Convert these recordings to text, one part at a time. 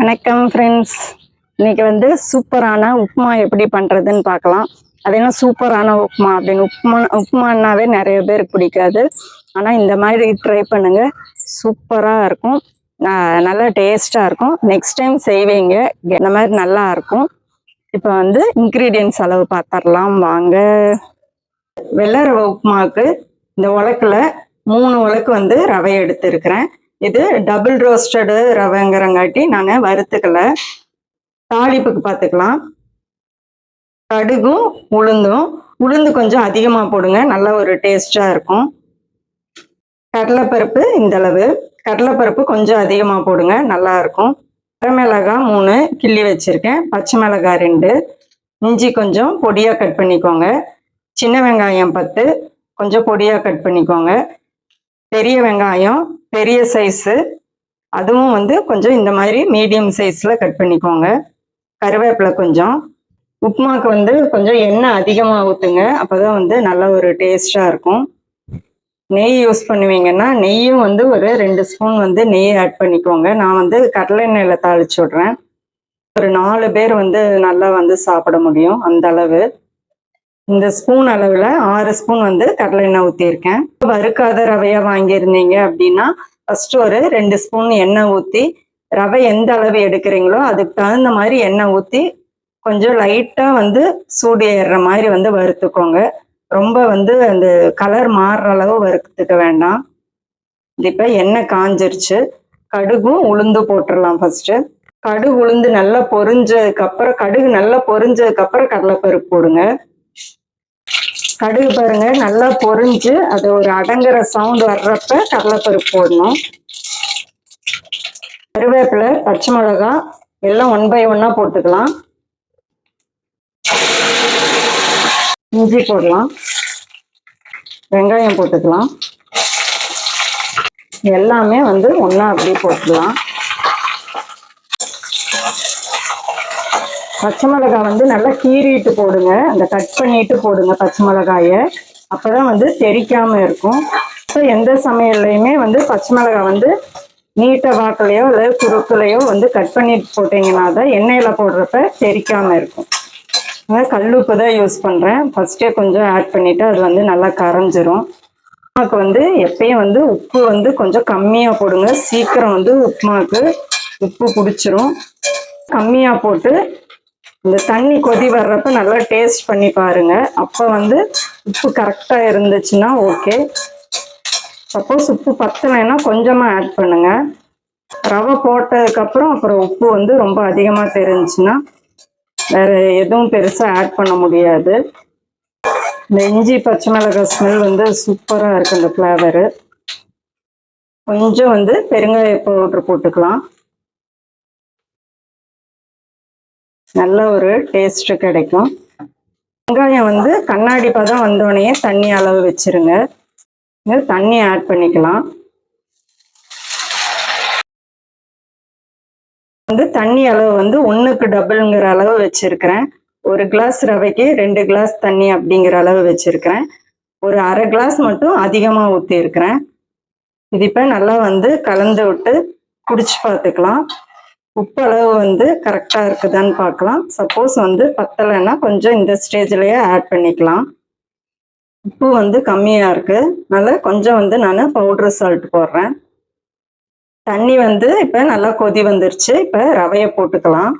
வணக்கம் ஃப்ரெண்ட்ஸ் இன்னைக்கு வந்து சூப்பரான உப்புமா எப்படி பண்ணுறதுன்னு பார்க்கலாம். அது என்ன சூப்பரான உப்புமா அப்படின்னு உப்புமா உப்புமானாவே நிறைய பேருக்கு பிடிக்காது. ஆனால் இந்த மாதிரி ட்ரை பண்ணுங்கள் சூப்பராக இருக்கும். நல்லா டேஸ்ட்டாக இருக்கும். நெக்ஸ்ட் டைம் செய்வீங்க. இந்த மாதிரி நல்லா இருக்கும். இப்போ வந்து இன்க்ரீடியன்ஸ் அளவு பார்த்துடலாம். வாங்க. வெள்ளை ரவை உப்புமாவுக்கு இந்த உலக்கில் மூணு உலக்கு வந்து ரவை எடுத்துருக்கிறேன். இது டபுள் ரோஸ்டடு ரவைங்கிறங்காட்டி நான் வறுத்துக்கல. தாளிப்புக்கு பார்த்துக்கலாம் கடுகும் உளுந்தும் உளுந்து கொஞ்சம் அதிகமாக போடுங்க. நல்ல ஒரு டேஸ்டாக இருக்கும். கடலைப்பருப்பு இந்த அளவு. கடலைப்பருப்பு கொஞ்சம் அதிகமாக போடுங்க. நல்லா இருக்கும். வரமிளகாய் மூணு கிள்ளி வச்சுருக்கேன். பச்சை மிளகாய் ரெண்டு. இஞ்சி கொஞ்சம் பொடியாக கட் பண்ணிக்கோங்க. சின்ன வெங்காயம் பத்து. கொஞ்சம் பொடியாக கட் பண்ணிக்கோங்க. பெரிய வெங்காயம் பெரிய சைஸு அதுவும் வந்து கொஞ்சம் இந்த மாதிரி மீடியம் சைஸில் கட் பண்ணிக்கோங்க. கருவேப்பிலை கொஞ்சம். உப்புமாவுக்கு வந்து கொஞ்சம் எண்ணெய் அதிகமாக ஊற்றுங்க அப்போ தான் வந்து நல்ல ஒரு டேஸ்டாக இருக்கும். நெய் யூஸ் பண்ணுவீங்கன்னா நெய்யும் வந்து ஒரு ரெண்டு ஸ்பூன் வந்து நெய் ஆட் பண்ணிக்கோங்க. நான் வந்து கடலை எண்ணெயில் தாளிச்சு விட்றேன். ஒரு நாலு பேர் வந்து நல்லா வந்து சாப்பிட முடியும் அந்த அளவு. இந்த ஸ்பூன் அளவில் ஆறு ஸ்பூன் வந்து கடலை எண்ணெய் ஊற்றிருக்கேன் வறுக்காத ரவையாக வாங்கியிருந்தீங்க அப்படின்னா ஃபர்ஸ்ட் ஒரு ரெண்டு ஸ்பூன் எண்ணெய் ஊற்றி ரவை எந்த அளவு எடுக்கிறீங்களோ அதுக்கு தகுந்த மாதிரி எண்ணெய் ஊற்றி கொஞ்சம் லைட்டாக வந்து சூடு ஏறுற மாதிரி வந்து வறுத்துக்கோங்க. ரொம்ப வந்து அந்த கலர் மாறுற அளவு வறுத்துக்க வேண்டாம். இப்போ எண்ணெய் காஞ்சிருச்சு. கடுகும் உளுந்து போட்டுடலாம் ஃபஸ்ட்டு கடுகு உளுந்து நல்லா பொரிஞ்சதுக்கப்புறம் கடுகு நல்லா பொரிஞ்சதுக்கப்புறம் கடலைப்பருப்பு போடுங்க. கடுகு பாருங்க நல்லா பொரிஞ்சு அது ஒரு அடங்குற சவுண்ட் வர்றப்ப கடலைப்பருப்பு போடணும். கருவேப்பிலை பச்சை மிளகா எல்லாம் ஒன் பை ஒன்னா போட்டுக்கலாம். இஞ்சி போடலாம். வெங்காயம் போட்டுக்கலாம். எல்லாமே வந்து ஒன்றா அப்படியே போட்டுக்கலாம். பச்சை மிளகாய் வந்து நல்லா கீறிட்டு போடுங்க. அந்த கட் பண்ணிட்டு போடுங்க பச்சை மிளகாயை. அப்போ தான் வந்து தெரிக்காமல் இருக்கும். இப்போ எந்த சமையல்லையுமே வந்து பச்சை மிளகாய் வந்து நீட்ட வாக்குலையோ அல்லது குறுக்குலையோ வந்து கட் பண்ணிட்டு போட்டிங்கன்னா தான் எண்ணெயில் போடுறப்ப தெரிக்காமல் இருக்கும். அதான் கல்லுப்பு தான் யூஸ் பண்ணுறேன் ஃபஸ்ட்டே கொஞ்சம் ஆட் பண்ணிவிட்டு அது வந்து நல்லா கரைஞ்சிரும். உப்புமாக்கு வந்து எப்பயும் வந்து உப்பு வந்து கொஞ்சம் கம்மியாக போடுங்க. சீக்கிரம் வந்து உப்புமாக்கு உப்பு பிடிச்சிரும். கம்மியாக போட்டு இந்த தண்ணி கொதி வர்றப்ப நல்லா டேஸ்ட் பண்ணி பாருங்க. அப்போ வந்து உப்பு கரெக்டாக இருந்துச்சுன்னா ஓகே சப்போஸ் உப்பு பத்தலைன்னா கொஞ்சமாக ஆட் பண்ணுங்க. ரவை போட்டதுக்கப்புறம் அப்புறம் உப்பு வந்து ரொம்ப அதிகமாக தெரிஞ்சுன்னா வேற எதுவும் பெருசாக ஆட் பண்ண முடியாது. இந்த இஞ்சி பச்சை மிளகாய் ஸ்மெல் வந்து சூப்பராக இருக்குது இந்த ஃப்ளேவரு கொஞ்சம் வந்து பெருங்காய பவுட்ரு போட்டுக்கலாம். நல்ல ஒரு டேஸ்ட் கிடைக்கும். வெங்காயம் வந்து கண்ணாடி பதம் வந்தோடனே தண்ணி அளவு வச்சிருங்க. தண்ணி ஆட் பண்ணிக்கலாம். வந்து தண்ணி அளவு வந்து ஒன்றுக்கு டபுள்ங்கிற அளவு வச்சிருக்கிறேன். ஒரு கிளாஸ் ரவைக்கு ரெண்டு கிளாஸ் தண்ணி அப்படிங்கிற அளவு வச்சிருக்கிறேன். ஒரு அரை கிளாஸ் மட்டும் அதிகமாக ஊற்றிருக்கிறேன் இது இப்போ நல்லா வந்து கலந்து விட்டு குடிச்சு பார்த்துக்கலாம். உப்பு அளவு வந்து கரெக்டாக இருக்குதான்னு பார்க்கலாம். சப்போஸ் வந்து பத்தலைன்னா கொஞ்சம் இந்த ஸ்டேஜ்லேயே ஆட் பண்ணிக்கலாம். உப்பு வந்து கம்மியாக இருக்குது அதனால் கொஞ்சம் வந்து நான் பவுடர் சால்ட் போடுறேன். தண்ணி வந்து இப்போ நல்லா கொதி வந்துருச்சு. இப்போ ரவையை போட்டுக்கலாம்.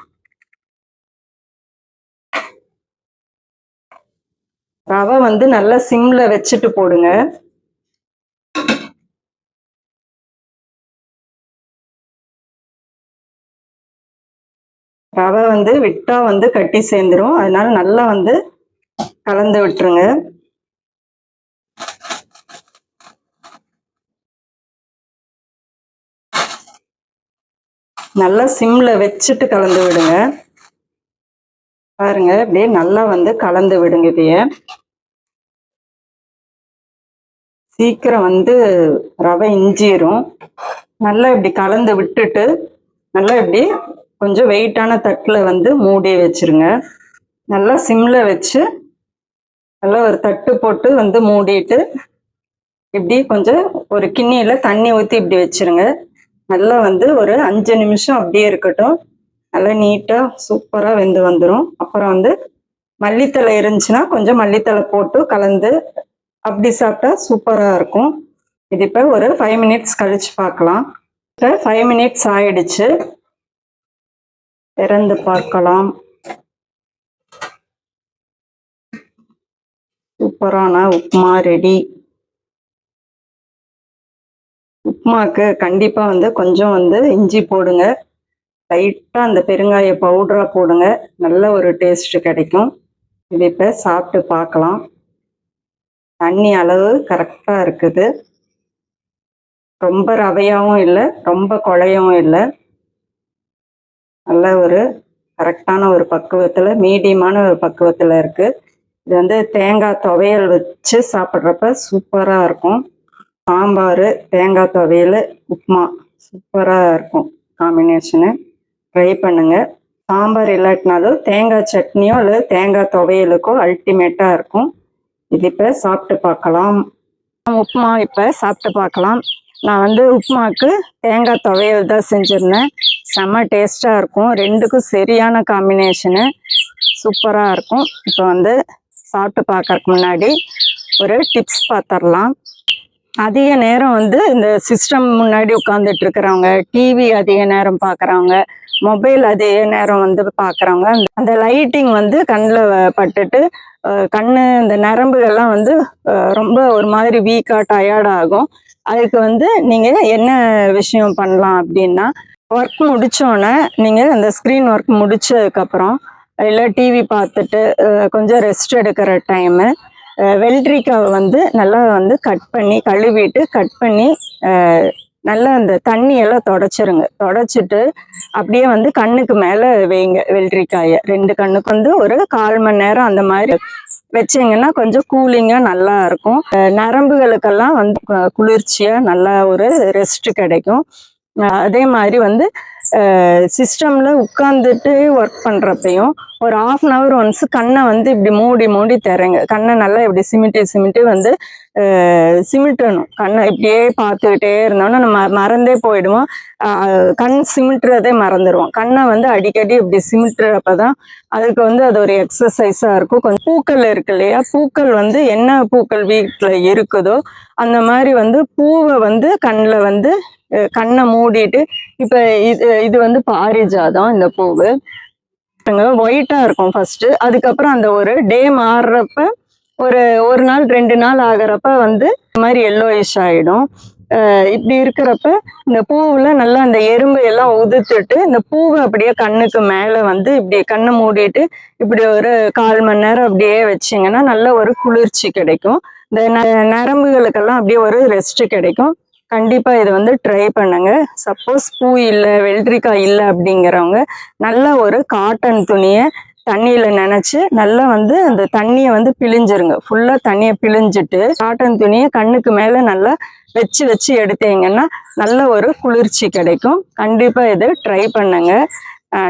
ரவை வந்து நல்லா சிம்மில் வச்சுட்டு போடுங்க. ரவை வந்து விட்டா வந்து கட்டி சேர்ந்துரும். அதனால நல்லா வந்து கலந்து விட்டுருங்க. நல்லா சிம்ல வச்சுட்டு கலந்து விடுங்க. பாருங்க அப்படியே நல்லா வந்து கலந்து விடுங்க இதைய சீக்கிரம் வந்து ரவை இஞ்சிரும். நல்லா இப்படி கலந்து விட்டுட்டு நல்லா இப்படி கொஞ்சம் வெயிட்டான தட்டில் வந்து மூடி வச்சிருங்க. நல்லா சிம்மில் வச்சு நல்லா ஒரு தட்டு போட்டு வந்து மூடிட்டு இப்படி கொஞ்சம் ஒரு கிண்ணியில் தண்ணி ஊற்றி இப்படி வச்சிருங்க. நல்லா வந்து ஒரு அஞ்சு நிமிஷம் அப்படியே இருக்கட்டும். நல்லா நீட்டாக சூப்பராக வெந்து வந்துடும் அப்புறம் வந்து மல்லித்தலை இருந்துச்சுன்னா கொஞ்சம் மல்லித்தலை போட்டு கலந்து அப்படி சாப்பிட்டா சூப்பராக இருக்கும். இது இப்போ ஒரு ஃபைவ் மினிட்ஸ் கழிச்சு பார்க்கலாம். இப்போ ஃபைவ் மினிட்ஸ் ஆயிடுச்சு. திறந்து பார்க்கலாம். சூப்பரான உப்புமா ரெடி. உப்புமாக்கு கண்டிப்பா வந்து கொஞ்சம் வந்து இஞ்சி போடுங்க. லைட்டா அந்த பெருங்காய பவுடரா போடுங்க. நல்ல ஒரு டேஸ்ட் கிடைக்கும். இது இப்ப சாப்பிட்டு பார்க்கலாம். தண்ணி அளவு கரெக்டா இருக்குது. ரொம்ப ரவையாவும் இல்லை ரொம்ப குழையவும் இல்லை. நல்ல ஒரு கரெக்டான ஒரு பக்குவத்தில் மீடியமான ஒரு பக்குவத்தில் இருக்குது இது வந்து தேங்காய் துவையல் வச்சு சாப்பிட்றப்ப சூப்பராக இருக்கும். சாம்பார் தேங்காய் துவையல் உப்புமா சூப்பராக இருக்கும் காம்பினேஷனு ட்ரை பண்ணுங்கள் சாம்பார் இல்லாட்டினாலும் தேங்காய் சட்னியோ அல்லது தேங்காய் துவையலுக்கோ அல்டிமேட்டாக இருக்கும். இது இப்போ சாப்பிட்டு பார்க்கலாம். உப்புமா இப்போ சாப்பிட்டு பார்க்கலாம். நான் வந்து உப்புமாவுக்கு தேங்காய் துவையல் தான் செஞ்சுருந்தேன். செம்ம டேஸ்ட்டாக இருக்கும். ரெண்டுக்கும் சரியான காம்பினேஷனு. சூப்பராக இருக்கும். இப்போ வந்து சாப்பிட்டு பார்க்கறதுக்கு முன்னாடி ஒரு டிப்ஸ் பார்த்துடலாம் அதிக நேரம் வந்து இந்த சிஸ்டம் முன்னாடி உட்காந்துட்டு இருக்கிறவங்க டிவி அதிக நேரம் பார்க்குறவங்க மொபைல் அதிக நேரம் வந்து பார்க்குறவங்க அந்த லைட்டிங் வந்து கண்ணில் பட்டுட்டு கண் கண்ணு இந்த நரம்புகள்லாம் வந்து ரொம்ப ஒரு மாதிரி வீக்காக டயர்ட் ஆகும். அதுக்கு வந்து நீங்கள் என்ன விஷயம் பண்ணலாம் அப்படின்னா ஒர்க் முடித்தோடனே நீங்கள் அந்த ஸ்க்ரீன் ஒர்க் முடிச்சதுக்கப்புறம் இல்லை டிவி பார்த்துட்டு கொஞ்சம் ரெஸ்ட் எடுக்கிற டைமு வெள்ளரிக்காவை வந்து நல்லா வந்து கட் பண்ணி கழுவிட்டு கட் பண்ணி நல்லா அந்த தண்ணியெல்லாம் தொடச்சிருங்க. தொடச்சிட்டு அப்படியே வந்து கண்ணுக்கு மேலே வைங்க வெள்ளரிக்காயை. ரெண்டு கண்ணுக்கு வந்து ஒரு கால் மணி நேரம் அந்த மாதிரி வச்சீங்கன்னா கொஞ்சம் கூலிங்காக நல்லா இருக்கும். நரம்புகளுக்கெல்லாம் வந்து குளிர்ச்சியாக நல்லா ஒரு ரெஸ்ட் கிடைக்கும். அதே மாதிரி வந்து சிஸ்டம்ல உட்காந்துட்டு ஒர்க் பண்றப்பையும் ஒரு ஆஃப் அன் ஹவர் ஒன்ஸ் கண்ணை வந்து இப்படி மூடி மூடி தரங்க கண்ணை நல்லா இப்படி சிமிட்டி சிமிட்டி வந்து சிமிட்டணும். கண்ணை இப்படியே பார்த்துக்கிட்டே இருந்தோம்னா நம்ம மறந்தே போயிடுவோம். கண் சிமிட்டுறதே மறந்துடுவோம். கண்ணை வந்து அடிக்கடி இப்படி சிமிட்டுறப்ப தான் அதுக்கு வந்து அது ஒரு எக்ஸசைஸாக இருக்கும். கொஞ்சம் பூக்கள் இருக்கு இல்லையா? பூக்கள் வந்து என்ன பூக்கள் வீட்டில் இருக்குதோ அந்த மாதிரி வந்து பூவை வந்து கண்ணில் வந்து கண்ணை மூடிட்டு இப்போ இது இது வந்து பாரிஜாதான் இந்த பூவு. ஒயிட்டாக இருக்கும் ஃபர்ஸ்ட் அதுக்கப்புறம் அந்த ஒரு டே மாறுறப்ப ஒரு ஒரு நாள் ரெண்டு நாள் ஆகிறப்ப வந்து இந்த மாதிரி எல்லோயிஷ் ஆகிடும் இப்படி இருக்கிறப்ப இந்த பூவில் நல்லா அந்த எறும்பு எல்லாம் உதுத்துட்டு இந்த பூவை அப்படியே கண்ணுக்கு மேலே வந்து இப்படி கண்ணை மூடிட்டு இப்படி ஒரு கால் மணி நேரம் அப்படியே வச்சிங்கன்னா நல்ல ஒரு குளிர்ச்சி கிடைக்கும். இந்த ந- நரம்புகளுக்கெல்லாம் அப்படியே ஒரு ரெஸ்ட் கிடைக்கும். கண்டிப்பாக இதை வந்து ட்ரை பண்ணுங்க. சப்போஸ் பூ இல்லை வெள்ளரிக்காய் இல்லை அப்படிங்கிறவங்க நல்ல ஒரு காட்டன் துணியை தண்ணியில் நினச்சி நல்லா வந்து அந்த தண்ணியை வந்து பிழிஞ்சிருங்க. ஃபுல்லாக தண்ணியை பிழிஞ்சிட்டு காட்டன் துணியை கண்ணுக்கு மேலே நல்லா வச்சு வச்சு எடுத்தீங்கன்னா நல்ல ஒரு குளிர்ச்சி கிடைக்கும். கண்டிப்பாக இதை ட்ரை பண்ணுங்க.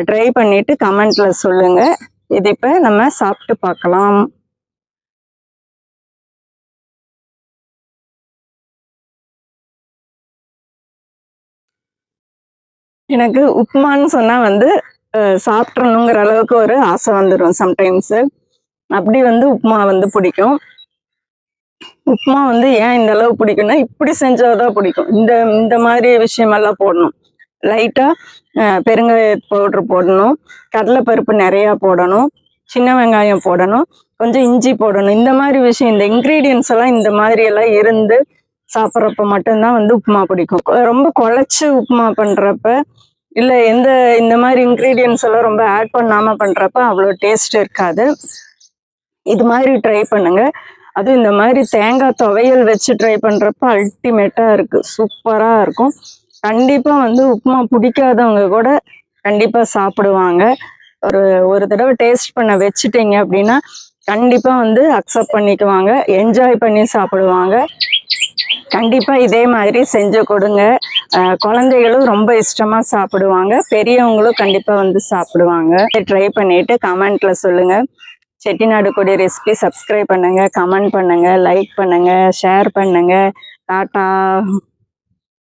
ட்ரை பண்ணிவிட்டு கமெண்ட்டில் சொல்லுங்கள் இது இப்போ நம்ம சாப்பிட்டு பார்க்கலாம். எனக்கு உப்புமான்னு சொன்னால் வந்து சாப்பிட்றணுங்கிற அளவுக்கு ஒரு ஆசை வந்துடும் சம்டைம்ஸு அப்படி வந்து உப்புமா வந்து பிடிக்கும். உப்புமா வந்து ஏன் இந்த அளவு பிடிக்கும்னா இப்படி செஞ்சாதான் பிடிக்கும். இந்த இந்த மாதிரி விஷயமெல்லாம் போடணும். லைட்டாக பெருங்காய பவுட்ரு போடணும். கடலைப்பருப்பு நிறையா போடணும். சின்ன வெங்காயம் போடணும். கொஞ்சம் இஞ்சி போடணும். இந்த மாதிரி விஷயம் இந்த இன்க்ரீடியன்ஸ் எல்லாம் இந்த மாதிரி எல்லாம் இருந்து சாப்பிட்றப்ப மட்டும்தான் வந்து உப்புமா பிடிக்கும். ரொம்ப குழச்சி உப்புமா பண்ணுறப்ப இல்லை எந்த இந்த மாதிரி இன்க்ரீடியன்ஸ் எல்லாம் ரொம்ப ஆட் பண்ணாமல் பண்ணுறப்ப அவ்வளோ டேஸ்ட் இருக்காது. இது மாதிரி ட்ரை பண்ணுங்க. அதுவும் இந்த மாதிரி தேங்காய் துவையல் வச்சு ட்ரை பண்ணுறப்ப அல்டிமேட்டாக இருக்குது சூப்பராக இருக்கும். கண்டிப்பாக வந்து உப்புமா பிடிக்காதவங்க கூட கண்டிப்பாக சாப்பிடுவாங்க. ஒரு ஒரு தடவை டேஸ்ட் பண்ண வச்சுட்டீங்க அப்படின்னா கண்டிப்பாக வந்து அக்செப்ட் பண்ணிக்குவாங்க. என்ஜாய் பண்ணி சாப்பிடுவாங்க. கண்டிப்பாக இதே மாதிரி செஞ்சு கொடுங்க. குழந்தைகளும் ரொம்ப இஷ்டமா சாப்பிடுவாங்க. பெரியவங்களும் கண்டிப்பா வந்து சாப்பிடுவாங்க. ட்ரை பண்ணிட்டு கமெண்ட்ல சொல்லுங்க. செட்டிநாடு கொடி ரெசிபி சப்ஸ்கிரைப் பண்ணுங்க கமெண்ட் பண்ணுங்க லைக் பண்ணுங்க ஷேர் பண்ணுங்க. டாட்டா